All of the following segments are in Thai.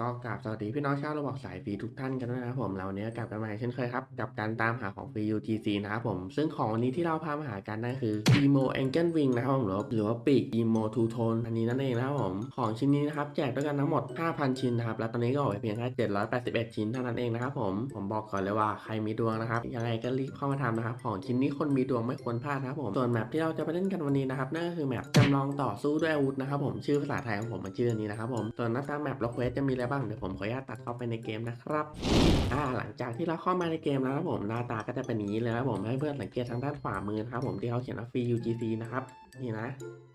ก็กราบสวัสดีพี่น้องชาวระบอกสายฟรีทุกท่านกันด้วยนะครับผมเราเนี้ยกลับกันมาเช่นเคยครับ กับการตามหาของฟรี UTC นะครับผมซึ่งของวันนี้ที่เราพามาหากันนั่นคือ Emo Angel Wing นะครับผมหรือว่าหรือว่าปีก Emo Two Tone อันนี้นั่นเองนะครับผมของชิ้นนี้นะครับแจกด้วยกันทั้งหมด 5,000 ชิ้นนะครับแล้วตอนนี้ก็ออกไปเพียงแค่781 ชิ้นเท่านั้นเองนะครับผมผมบอกก่อนเลยว่าใครมีดวงนะครับยังไงก็รีบเข้ามาทำนะครับของชิ้นนี้คนมีดวงไม่ควรพลาดนะครับผมส่วนแมปที่เราจะไปเล่นกันวันนี้นะครับนั่นก็คือแมปจำลองต่อสู้ด้วยอาวุธนะครับผมชื่อภาษาไทยของผมมันชื่ออันนี้นะครับผมส่วนหน้าตาแมปและเควสจะมีอะไรบ้างเดี๋ยวผมขออนุญาตตัดเข้าไปในเกมนะครับอ่าหลังจากที่เราเข้ามาในเกมแล้วนะครับผมหน้าตาก็จะเป็นนี้เลยนะครับผมให้เพื่อนสังเกตทางด้านขวามือนะครับผมที่เขาเขียนว่า free UGC นะครับนี่นะ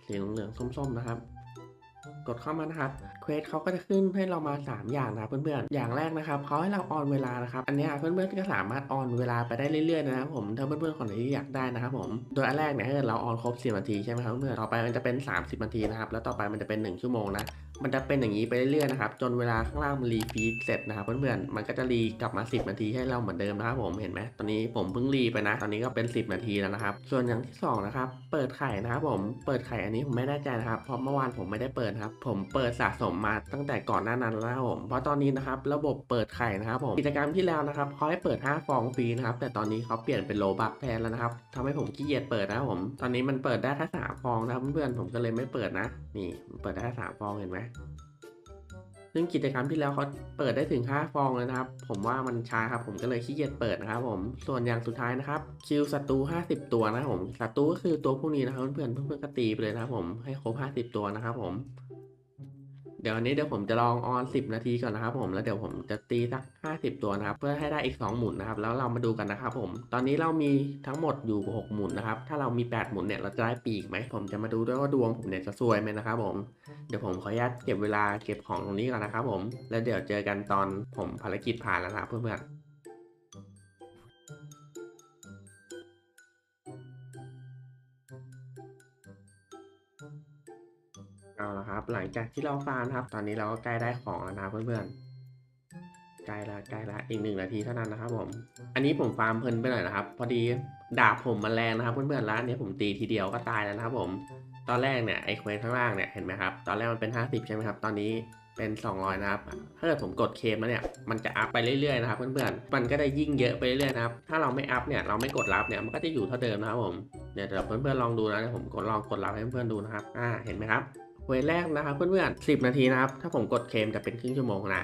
สีเหลืองๆส้มๆนะครับ กดเข้ามานะครับเควสเขาก็จะขึ้นให้เรามา 3 อย่างนะเพื่อนๆ อย่างแรกนะครับเขาให้เราออนเวลานะครับ อันนี้เพื่อนๆก็สามารถออนเวลาไปได้เรื่อยๆนะครับผม ถ้าเพื่อนๆคนไหนที่อยากได้นะครับผมโดยอันแรกเนี่ยถ้าเกิดเราออนครบ 10 นาทีใช่ไหมครับเพื่อนๆ ต่อไปมันจะเป็น 30 นาทีนะครับ แล้วต่อไปมันจะเป็น 1 ชั่วโมงนะ มันจะเป็นอย่างนี้ไปเรื่อยๆนะครับ จนเวลาข้างล่างมันรีฟีดเสร็จนะครับเพื่อนๆ มันก็จะรีกลับมา 10 นาทีให้เราเหมือนเดิมนะครับผม เห็นไหมตอนนี้ผมเพิ่งรีไปนะ ตอนนี้ก็เป็น 10 นาทีแล้วนะครับ ส่วนอย่างที่สองนะครับ เปิดไข่นะครับผม เปิดไข่อันนี้ผมไม่แน่ใจนะครับ เพราะเมื่อวานผมไม่ได้เปิดนะครับผมเปิดสะสมมาตั้งแต่ก่อนหน้านั้นแล้วผมเพราะตอนนี้นะครับระบบเปิดไข่นะครับผมกิจกรรมที่แล้วนะครับเขาให้เปิด 5 ฟองฟรีนะครับแต่ตอนนี้เขาเปลี่ยนเป็นโลบักแทนแล้วนะครับทำให้ผมขี้เกียจเปิดนะผมตอนนี้มันเปิดได้แค่สามฟองนะครับเพื่อนๆผมก็เลยไม่เปิดนะ นี่เปิดได้แค่สามฟองเห็นไหม ซึ่งกิจกรรมที่แล้วเขาเปิดได้ถึง 5 ฟองเลยนะครับ ผมว่ามันช้าครับ ผมก็เลยขี้เกียจเปิดนะครับผม ส่วนอย่างสุดท้ายนะครับ คิวศัตรู 50 ตัวนะครับผม ศัตรูก็คือตัวพวกนี้นะครับเพื่อนๆเพื่อนๆก็ตีไปเลยนะครับผม ให้ครบ 50 ตัวนะครับผม ดี๋ยววันนี้เดี๋ยวผมจะลองออน10 นาทีก่อนนะครับผมแล้วเดี๋ยวผมจะตีสัก 50 ตัวนะครับ เพื่อให้ได้อีก 2 หมุนนะครับ แล้วเรามาดูกันนะครับผมตอนนี้เรามีทั้งหมดอยู่ 6 หมุนนะครับ ถ้าเรามี 8 หมุนเนี่ยเราจะได้ปีกไหมผมจะมาดูด้วยว่าดวงผมเนี่ยจะซวยไหมนะครับผมเดี๋ยวผมขออนุญาตเก็บเวลาเก็บของตรงนี้ก่อนนะครับผมแล้วเดี๋ยวเจอกันตอนผมภารกิจผ่านแล้วนะครับเพื่อนๆ เอาละครับ หลังจากที่เราฟาร์มครับ ตอนนี้เราก็ใกล้ได้ของแล้วนะเพื่อนๆใกล้ละใกล้ละอีกหนึ่งนาทีเท่านั้นนะครับ ผม อันนี้ผมฟาร์มเพลินไปหน่อยนะครับ พอดีดาบผมมันแรงนะครับ เพื่อนๆแล้วอันนี้ผมตีทีเดียวก็ตายแล้วนะครับ ผม ตอนแรกเนี่ยไอ้เควสข้างล่างเนี่ยเห็นไหมครับ ตอนแรกมันเป็น 50 ใช่ไหมครับ ตอนนี้เป็น 200 นะครับ ถ้าเกิดผมกดเคมแล้วเนี่ย มันจะอัพไปเรื่อยๆนะครับเพื่อนๆ มันก็ได้ยิ่งเยอะไปเรื่อยๆนะครับ ถ้าเราไม่อัพเนี่ย เราไม่กดรับเนี่ย มันก็จะอยู่เท่าเดิมนะครับผมเดี๋ยเดี๋ยวเพื่อนๆลองดูนะเดี๋ยวผมกดลองกดรับให้เพื่อนๆดูนะครับ อ่า เห็นไหมครับ เวสแรกนะครับเพื่อนๆ10นาทีนะครับ ถ้าผมกดเคมจะเป็นครึ่งชั่วโมงนะ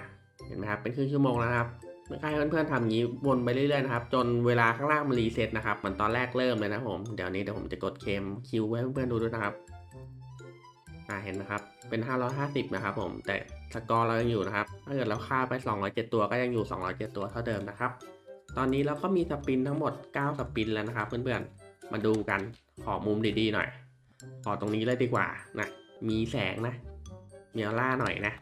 เห็นไหมครับ เป็นครึ่งชั่วโมงแล้วนะครับไม่ให้เพื่อนๆทำอย่างนี้วนไปเรื่อยๆนะครับ จนเวลาข้างล่างมันรีเซ็ตนะครับ เหมือนตอนแรกเริ่มเลยนะผม เดี๋ยวนี้เดี๋ยวผมจะกดเคมคิวไว้เพื่อนๆดูด้วยนะครับ อ่า เห็นนะครับ เป็น 550 นะครับผม แต่สกอร์เรายังอยู่นะครับ ถ้าเกิดเราฆ่าไป 207 ตัวก็ยังอยู่ 207 ตัวเท่าเดิมนะครับ ตอนนี้เราก็มีสปินทั้งหมด 9 สปินแล้วนะครับ เพื่อนๆ มาดูกัน ขอมุมดีๆหน่อย ขอตรงนี้เลยดีกว่านะ มีแสงนะมีออร่าหน่อยนะ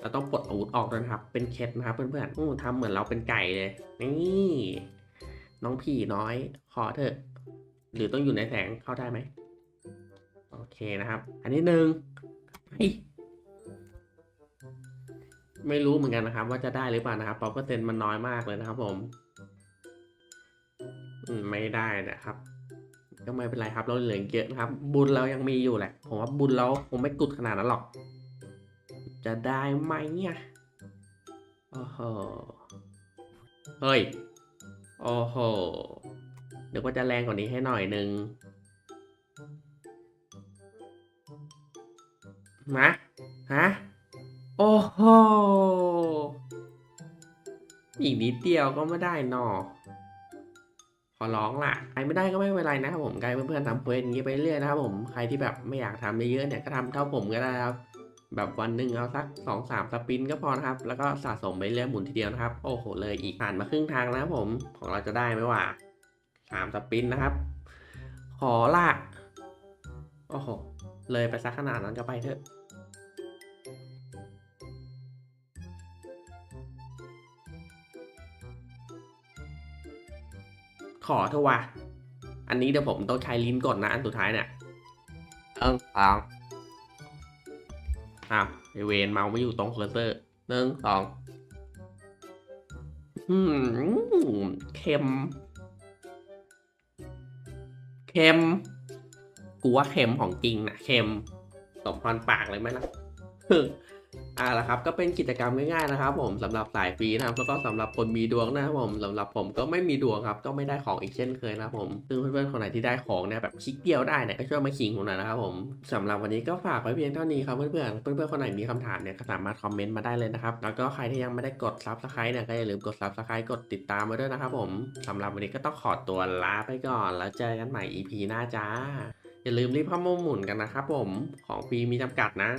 เราต้องปลดอาวุธออกด้วยนะครับ เป็นเคสนะครับเพื่อนๆอู้ทำเหมือนเราเป็นไก่เลย นี่ น้องผีน้อย ขอเถอะ หรือต้องอยู่ในแสงเข้าได้ไหม โอเคนะครับ อันนี้หนึ่งไม่รู้เหมือนกันนะครับ ว่าจะได้หรือเปล่านะครับเปอร์เซ็นต์มันน้อยมากเลยนะครับผม ไม่ได้นะครับ ก็ไม่เป็นไรครับ เราเหลือเยอะนะครับ บุญเรายังมีอยู่แหละ ผมว่าบุญเราคงไม่กุดขนาดนั้นหรอก จะได้ไหมเนี่ยโอ้โหเฮ้ย โอ้โหเดี๋ยวก็จะแรงกว่านี้ให้หน่อยนึงนะฮะ โอ้โห อีกนิดเดียวก็ไม่ได้นอ ขอร้องล่ะใครไม่ได้ก็ไม่เป็นไรนะครับผมใครเพื่อนๆทำเควสอย่างนี้ไปเรื่อยนะครับผมใครที่แบบไม่อยากทำเยอะๆเนี่ยก็ทำเท่าผมก็ได้ครับ แบบวันหนึ่งเอาสักสองสามสปินก็พอนะครับ แล้วก็สะสมไปเรื่อยหมุนทีเดียวนะครับ โอ้โหเลยอีกผ่านมาครึ่งทางแล้วครับผมของเราจะได้ไหมวะสามสปินนะครับ ขอละโอ้โหเลยไปสักขนาดนั้นก็ไปเถอะ ขอเถอะวะ อันนี้เดี๋ยวผมต้องใช้ลิ้นกดนะอันสุดท้ายเนี่ย เอิงสองอ้าวไอเวนเมาไม่อยู่ตรงเคอร์เซอร์หนึ่งสองอืมเค็ม เค็ม กูว่าเค็มของจริงนะเค็มสมพรปากเลยไหมล่ะ อ่าละครับก็เป็นกิจกรรมง่ายๆนะครับ ผมสำหรับสายฟรีนะครับแล้วก็สำหรับคนมีดวงนะครับผมสำหรับผมก็ไม่มีดวงครับก็ไม่ได้ของอีกเช่นเคยนะครับผมซึ่งเพื่อนๆคนไหนที่ได้ของเนี่ยแบบคลิกเดียวได้เนี่ยก็ช่วยมาขิงผมหน่อยนะครับผมสำหรับวันนี้ก็ฝากไว้เพียงเท่านี้ครับเพื่อนๆเพื่อนๆคนไหนมีคำถามเนี่ยก็สามารถคอมเมนต์มาได้เลยนะครับแล้วก็ใครที่ยังไม่ได้กดซับสไครต์เนี่ยก็อย่าลืมกดซับสไครต์กดติดตามไว้ด้วยนะครับผมสำหรับวันนี้ก็ต้องขอตัวลาไปก่อน แล้วเจอกันใหม่ EP หน้าจ้าอย่าลืมรีบเข้ามาหมุนกันนะครับผมของฟรีมีจำกัดนะ